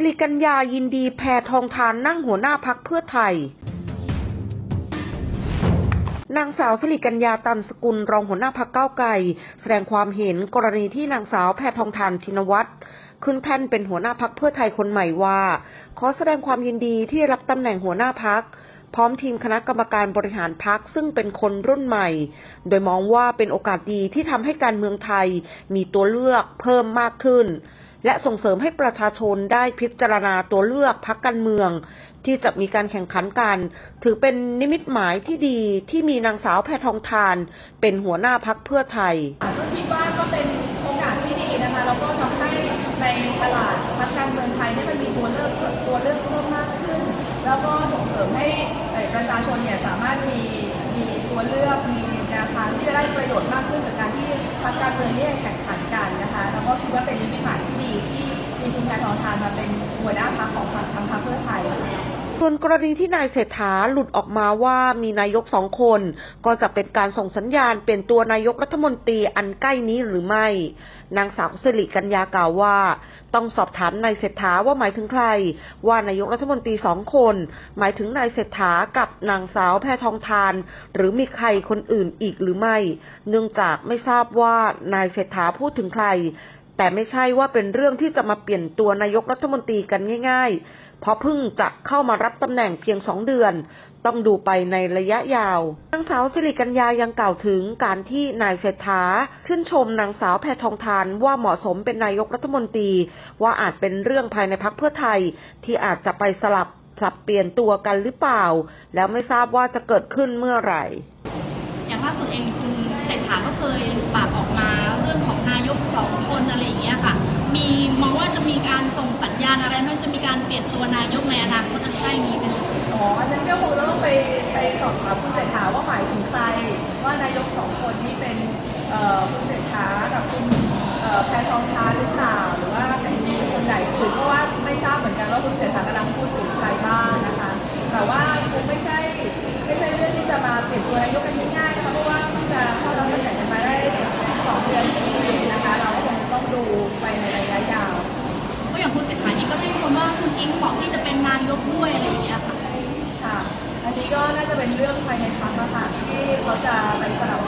สิริกัญญายินดีแพทองทานนั่งหัวหน้าพักเพื่อไทย นางสาวสิริกัญญาตันสกุลรองหัวหน้าพักเก้าไกล แสดงความเห็นกรณีที่นางสาวแพทองทานชินวัตรขึ้นแท่นเป็นหัวหน้าพักเพื่อไทยคนใหม่ว่า ขอแสดงความยินดีที่รับตำแหน่งหัวหน้าพักพร้อมทีมคณะกรรมการบริหารพักซึ่งเป็นคนรุ่นใหม่ โดยมองว่าเป็นโอกาสดีที่ทำให้การเมืองไทยมีตัวเลือกเพิ่มมากขึ้น และส่งเสริมให้ประชาชนได้พิจารณาตัวเลือกพักการเมือง ที่จะมีการแข่งขันกัน ถือเป็นนิมิตหมายที่ดีที่มีนางสาวแพทองทาน เป็นหัวหน้าพักเพื่อไทยก็คิดว่าก็เป็นโอกาสที่ดีนะคะแล้วก็ทำให้ในตลาดพักการเมืองไทยเนี่มันมีตัวเลือกตัวเลือกเพิ่มมากขึ้น แล้วก็ส่งเสริมให้ประชาชนเนี่ยสามารถมีมีตัวเลือกมีแนวทางที่จะได้ประโยชน์มากขึ้นจากการที่พักการเมืองเนี่ยแข่ง มาเป็นหัวหน้าพักของพรรคทางพรรคเพื่อไทยส่วนกรณีที่นายเศรษฐาหลุดออกมาว่ามีนายกสองคน ก็จะเป็นการส่งสัญญาณเปลี่ยนตัวนายกรัฐมนตรีอันใกล้นี้หรือไม่ นางสาวสิริกัญญากล่าวว่า ต้องสอบถามนายเศรษฐาว่าหมายถึงใคร ว่านายกรัฐมนตรีสองคน หมายถึงนายเศรษฐากับนางสาวแพทองทาน หรือมีใครคนอื่นอีกหรือไม่ เนื่องจากไม่ทราบว่านายเศรษฐาพูดถึงใคร แต่ไม่ใช่ว่าเป็นเรื่องที่จะมาเปลี่ยนตัวนายกรัฐมนตรีกันง่าย ๆ เพราะเพิ่งจะเข้ามารับตำแหน่งเพียงสองเดือน ต้องดูไปในระยะยาวนางสาวสิริกัญญายังกล่าวถึงการที่นายเศรษฐาชื่นชมนางสาวแพทองทานว่าเหมาะสมเป็นนายกรัฐมนตรี ว่าอาจเป็นเรื่องภายในพักเพื่อไทย ที่อาจจะไปสลับสับเปลี่ยนตัวกันหรือเปล่า แล้วไม่ทราบว่าจะเกิดขึ้นเมื่อไหร่ อย่างล่าสุดเองคุณเศรษฐาก็เคยปากออกมา ไรมันจะมีการเปลี่ยนตัวนายกในอนาคตอันใกล้นี้ไหมคะอ๋ออันนั้นก็คงต้องไปไปสอบถามคุณเศรษฐาว่าหมายถึงใคร ว่านายกสองคนที่เป็นเอ่อคุณเศรษฐากับคุณเอ่อแพทองทานหรือเปล่าหรือว่าเป็นคนไหนอื่นเพราะว่าไม่ทราบเหมือนกันว่าคุณเศรษฐากำลังพูดถึงใครบ้างนะคะ แต่ว่าคงไม่ใช่ไม่ใช่เรื่องที่จะมาเปลี่ยนตัวนายกกันง่ายๆ เหมาะที่จะเป็นนายกด้วยอะไรอย่างเงี้ยค่ะ ค่ะ อันนี้ก็น่าจะเป็นเรื่องภายในพักนะคะที่เขาจะไปสนับสนเปลี่ยน